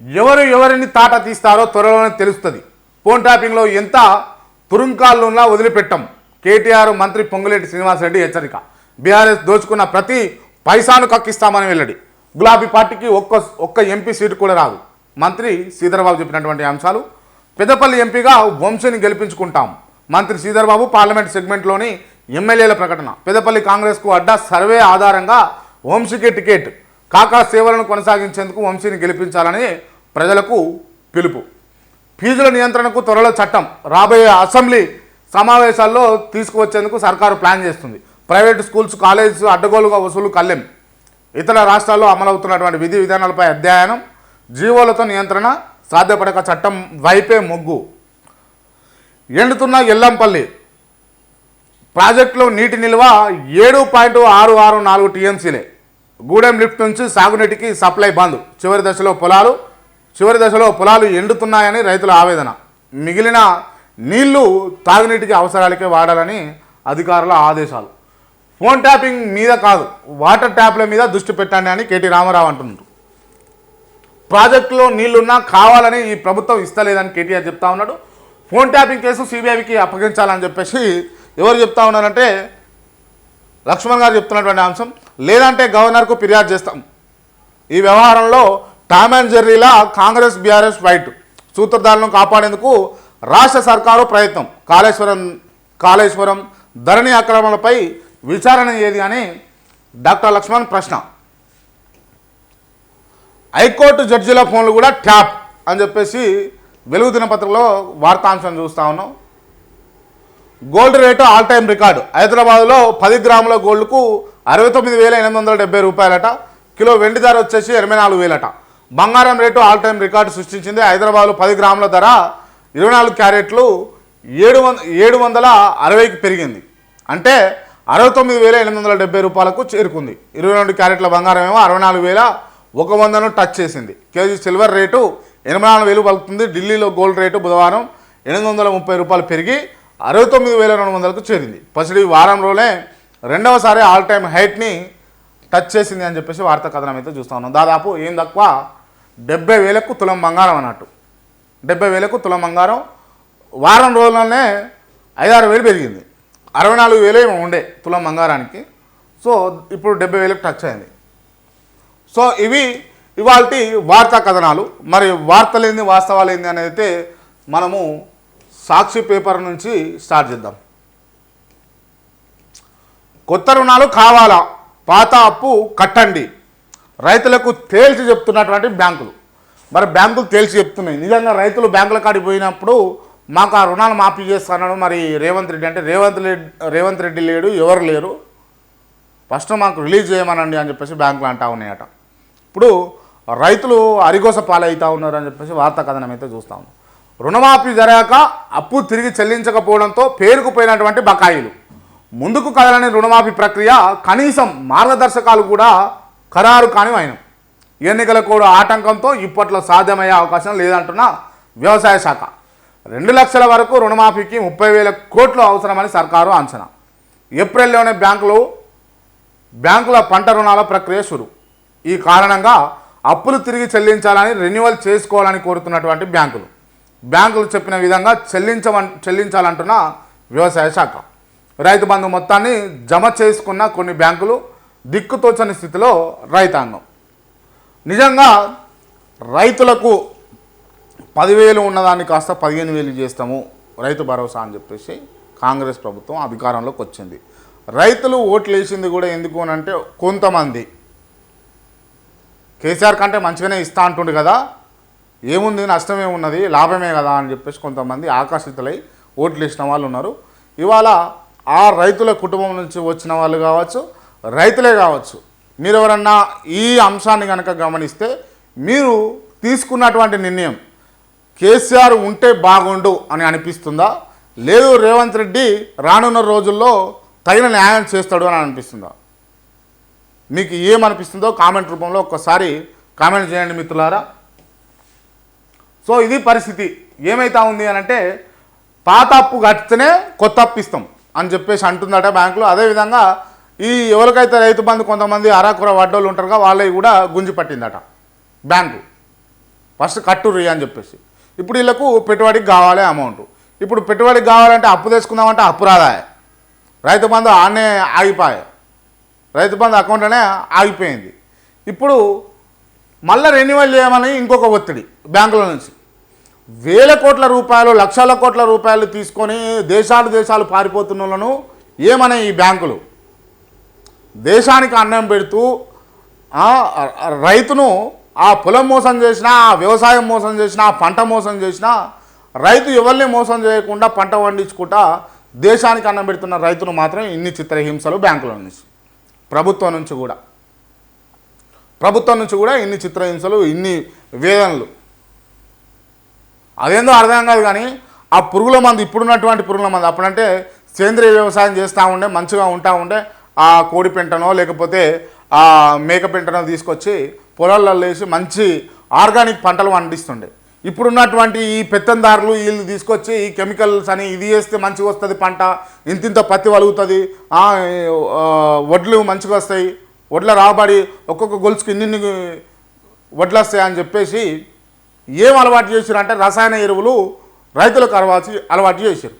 ఎవరు ఎవరిని తాట తీస్తారో త్వరలోనే తెలుస్తుంది. ఫోన్ ట్యాపింగ్లో ఎంత తురుంకాల్లోనా వదిలిపెట్టాం. వదిలిపెట్టం కేటీఆర్ మంత్రి పొంగులేటి శ్రీనివాసరెడ్డి హెచ్చరిక. బీఆర్ఎస్ దోచుకున్న ప్రతి పైసాను కక్కిస్తామని వెల్లడి. గులాబీ పార్టీకి ఒక్క ఒక్క ఎంపీ సీటు కూడా రాదు. మంత్రి శ్రీధర్బాబు చెప్పినటువంటి అంశాలు. పెద్దపల్లి ఎంపీగా వంశీని గెలిపించుకుంటాం. మంత్రి శ్రీధర్బాబు పార్లమెంట్ సెగ్మెంట్లోని ఎమ్మెల్యేల ప్రకటన. పెద్దపల్లి కాంగ్రెస్కు అడ్డా సర్వే ఆధారంగా వంశీకి టికెట్. కాకా సేవలను కొనసాగించేందుకు వంశీని గెలిపించాలని ప్రజలకు పిలుపు. ఫీజుల నియంత్రణకు త్వరలో చట్టం రాబోయే అసెంబ్లీ సమావేశాల్లో తీసుకువచ్చేందుకు సర్కారు ప్లాన్ చేస్తుంది. ప్రైవేట్ స్కూల్స్ కాలేజ్ అడ్డగోలుగా వసూలు కల్లెం. ఇతర రాష్ట్రాల్లో అమలవుతున్నటువంటి విధి విధానాలపై అధ్యయనం జీవోలతో నియంత్రణ సాధ్యపడక చట్టం వైపే మొగ్గు. ఎండుతున్న ఎల్లంపల్లి. ప్రాజెక్టులో నీటి నిల్వ ఏడు పాయింట్ ఆరు ఆరు నాలుగు టీఎంసీలే. గూడెం లిఫ్ట్ నుంచి సాగునీటికి సప్లై బంద్. చివరి దశలో పొలాలు చివరి దశలో పొలాలు ఎండుతున్నాయని రైతుల ఆవేదన. మిగిలిన నీళ్ళు తాగునీటికి అవసరాలకే వాడాలని అధికారుల ఆదేశాలు. ఫోన్ ట్యాపింగ్ మీద కాదు వాటర్ ట్యాప్ల మీద దృష్టి పెట్టండి అని కేటీ రామారావు అంటున్నారు. ప్రాజెక్టులో నీళ్ళున్నా కావాలని ఈ ప్రభుత్వం ఇస్తలేదని కేటీఆర్ చెప్తా ఉన్నాడు. ఫోన్ ట్యాపింగ్ కేసు సిబిఐకి అప్పగించాలని చెప్పేసి ఎవరు చెప్తా ఉన్నారంటే లక్ష్మణ్ గారు చెప్తున్నటువంటి అంశం లేదంటే గవర్నర్కు ఫిర్యాదు చేస్తాం. ఈ వ్యవహారంలో టామ్ అండ్ జెర్రీలా కాంగ్రెస్ బీఆర్ఎస్ ఫైట్ సూత్రధారులను కాపాడేందుకు రాష్ట్ర సర్కారు ప్రయత్నం. కాళేశ్వరం కాళేశ్వరం ధరణి అక్రమాలపై విచారణ ఏది అని డాక్టర్ లక్ష్మణ్ ప్రశ్న. హైకోర్టు జడ్జిల ఫోన్లు కూడా ట్యాప్ అని చెప్పేసి వెలుగు దినపత్రికలో వార్తాంశం చూస్తూ ఉన్నాం. Gold rate all time record. హైదరాబాద్లో పది గ్రాముల గోల్డ్కు అరవై తొమ్మిది వేల ఎనిమిది వందల డెబ్బై రూపాయలట. కిలో వెండి ధర వచ్చేసి ఎనభై నాలుగు వేలట. బంగారం రేటు ఆల్ టైం రికార్డు సృష్టించింది. హైదరాబాద్లో పది గ్రాముల ధర ఇరవై నాలుగు క్యారెట్లు ఏడు వంద ఏడు వందల అరవైకి పెరిగింది. అంటే అరవై తొమ్మిది వేల ఎనిమిది వందల డెబ్బై రూపాయలకు చేరుకుంది. ఇరవై రెండు క్యారెట్ల బంగారం ఏమో అరవై నాలుగు వేల ఒక వందను టచ్ చేసింది. కేజీ సిల్వర్ రేటు ఎనభై నాలుగు వేలు పలుకుతుంది. ఢిల్లీలో గోల్డ్ రేటు బుధవారం ఎనిమిది వందల ముప్పై రూపాయలు పెరిగి అరవై తొమ్మిది వేల రెండు వందలకు చేరింది. పసిడి వారం రోజులే రెండవసారి ఆల్ టైమ్ హైట్ని టచ్ చేసింది అని చెప్పేసి వార్తా కథనం అయితే చూస్తూ ఉన్నాం. దాదాపు ఏం తక్కువ డెబ్బై వేలకు తులం బంగారం అన్నట్టు. డెబ్బై వేలకు తులం బంగారం. వారం రోజుల్లోనే ఐదారు వేలు పెరిగింది. అరవై నాలుగు వేలు ఏమో ఉండే తులం బంగారానికి. సో ఇప్పుడు డెబ్బై వేలకు టచ్ అయింది. సో ఇవి ఇవాళ వార్తా కథనాలు. మరి వార్తలేంది వాస్తవాలు ఏంది అనేది అయితే మనము సాక్షి పేపర్ నుంచి స్టార్ట్ చేద్దాం. కొత్త రుణాలు కావాలా? పాత అప్పు కట్టండి. రైతులకు తేల్చి చెప్తున్నటువంటి బ్యాంకులు. మరి బ్యాంకులు తేల్చి చెప్తున్నాయి. నిజంగా రైతులు బ్యాంకుల కాడికి పోయినప్పుడు మాకు ఆ రుణాలు మాఫీ చేస్తున్నాడు మరి రేవంత్ రెడ్డి అంటే రేవంత్ రెడ్డి రేవంత్ రెడ్డి లేడు ఎవరు లేరు. ఫస్ట్ మాకు రిలీజ్ చేయమనండి అని చెప్పేసి బ్యాంకులు అంటా ఉన్నాయట. ఇప్పుడు రైతులు అరిగోస పాలవుతూ ఉన్నారు అని చెప్పేసి వార్తా కథనం అయితే చూస్తా ఉన్నాం. రుణమాఫీ జరగాక అప్పు తిరిగి చెల్లించకపోవడంతో పేరుకుపోయినటువంటి బకాయిలు. ముందుకు కదలని రుణమాఫీ ప్రక్రియ కనీసం మార్గదర్శకాలు కూడా ఖరారు కాని ఆయన ఎన్నికల కోడు ఆటంకంతో ఇప్పట్లో సాధ్యమయ్యే అవకాశం లేదంటున్న వ్యవసాయ శాఖ. రెండు లక్షల వరకు రుణమాఫీకి ముప్పై వేల కోట్లు అవసరమని సర్కారు అంచనా. ఏప్రిల్లోనే బ్యాంకులు బ్యాంకుల పంట రుణాల ప్రక్రియ షురు. ఈ కారణంగా అప్పులు తిరిగి చెల్లించాలని రెన్యువల్ చేసుకోవాలని కోరుతున్నటువంటి బ్యాంకులు. బ్యాంకులు చెప్పిన విధంగా చెల్లించమన్ చెల్లించాలంటున్న వ్యవసాయ శాఖ. రైతు బంధు మొత్తాన్ని జమ చేసుకున్న కొన్ని బ్యాంకులు దిక్కుతోచని స్థితిలో రైతాంగం. నిజంగా రైతులకు పదివేలు ఉన్నదాన్ని కాస్త పదిహేను వేలు చేస్తాము రైతు భరోసా అని చెప్పేసి కాంగ్రెస్ ప్రభుత్వం అధికారంలోకి వచ్చింది. రైతులు ఓట్లు వేసింది కూడా ఎందుకు అని అంటే కొంతమంది. కేసీఆర్ కంటే మంచిగానే ఇస్తా అంటుండు కదా ఏముంది నష్టమే ఉన్నది లాభమే కదా అని చెప్పేసి కొంతమంది ఆకర్షితులై ఓట్లు వేసిన వాళ్ళు ఉన్నారు. ఇవాళ ఆ రైతుల కుటుంబం నుంచి వచ్చిన వాళ్ళు కావచ్చు రైతులే కావచ్చు. మీరు ఎవరన్నా ఈ అంశాన్ని కనుక గమనిస్తే మీరు తీసుకున్నటువంటి నిర్ణయం కేసీఆర్ ఉంటే బాగుండు అని అనిపిస్తుందా? లేదు రేవంత్ రెడ్డి రానున్న రోజుల్లో తగిన న్యాయం చేస్తాడు అని అనిపిస్తుందా? మీకు ఏమనిపిస్తుందో కామెంట్ రూపంలో ఒక్కసారి కామెంట్ చేయండి మిత్రులారా. సో ఇది పరిస్థితి. ఏమైతా ఉంది అని అంటే పాత అప్పు కడితేనే కొత్త అప్పు ఇస్తాం అని చెప్పేసి అంటుందట బ్యాంకులో. అదేవిధంగా ఈ ఎవరికైతే రైతు బంధు కొంతమంది అరాకుర వడ్డోళ్ళు ఉంటారుగా వాళ్ళవి కూడా గుంజి పట్టిందట. బ్యాంకు. ఫస్ట్ కట్టుర్రి అని చెప్పేసి. ఇప్పుడు వీళ్ళకు పెట్టుబడికి కావాలి అమౌంట్. ఇప్పుడు పెట్టుబడికి కావాలంటే అప్పు తెచ్చుకుందామంటే అప్పు రాదా రైతు బంధు ఆడనే ఆగిపోయాయి. రైతు బంధు అకౌంట్లోనే ఆగిపోయింది. ఇప్పుడు మళ్ళీ రెన్యువల్ చేయమని ఇంకొక ఒత్తిడి బ్యాంకుల నుంచి. వేల కోట్ల రూపాయలు లక్షల కోట్ల రూపాయలు తీసుకొని దేశాలు దేశాలు పారిపోతున్న వాళ్ళను ఏమనే ఈ బ్యాంకులు? దేశానికి అన్నం పెడుతూ రైతును ఆ పొలం మోసం చేసినా ఆ వ్యవసాయం మోసం చేసినా ఆ పంట మోసం చేసినా రైతు ఎవరిని మోసం చేయకుండా పంట పండించుకుంటా దేశానికి అన్నం పెడుతున్న రైతును మాత్రం ఇన్ని చిత్రహింసలు బ్యాంకుల నుంచి. ప్రభుత్వం నుంచి కూడా. ప్రభుత్వం నుంచి కూడా ఇన్ని చిత్రహింసలు ఇన్ని వేదనలు. అదేందో అర్థం కాదు కానీ ఆ పురుగుల మందు ఇప్పుడున్నటువంటి పురుగుల మందు అప్పుడంటే సేంద్రియ వ్యవసాయం చేస్తూ ఉండే మంచిగా ఉంటా ఉండే ఆ కోడి పెంటనో లేకపోతే ఆ మేక పెంటనో తీసుకొచ్చి పొలాల్లో వేసి మంచి ఆర్గానిక్ పంటలు పండిస్తుండే. ఇప్పుడున్నటువంటి ఈ పెత్తందారులు వీళ్ళు తీసుకొచ్చి ఈ కెమికల్స్ అని ఇది వేస్తే మంచిగా వస్తుంది పంట ఇంతింత పత్తి వలుగుతుంది వడ్లు మంచిగా వస్తాయి వడ్ల రాబడి ఒక్కొక్క గొలుసుకి ఇన్ని వడ్లు వస్తాయి అని చెప్పేసి ఏం అలవాటు చేసారు అంటే రసాయన ఎరువులు రైతులకు అలవాటు అలవాటు చేశారు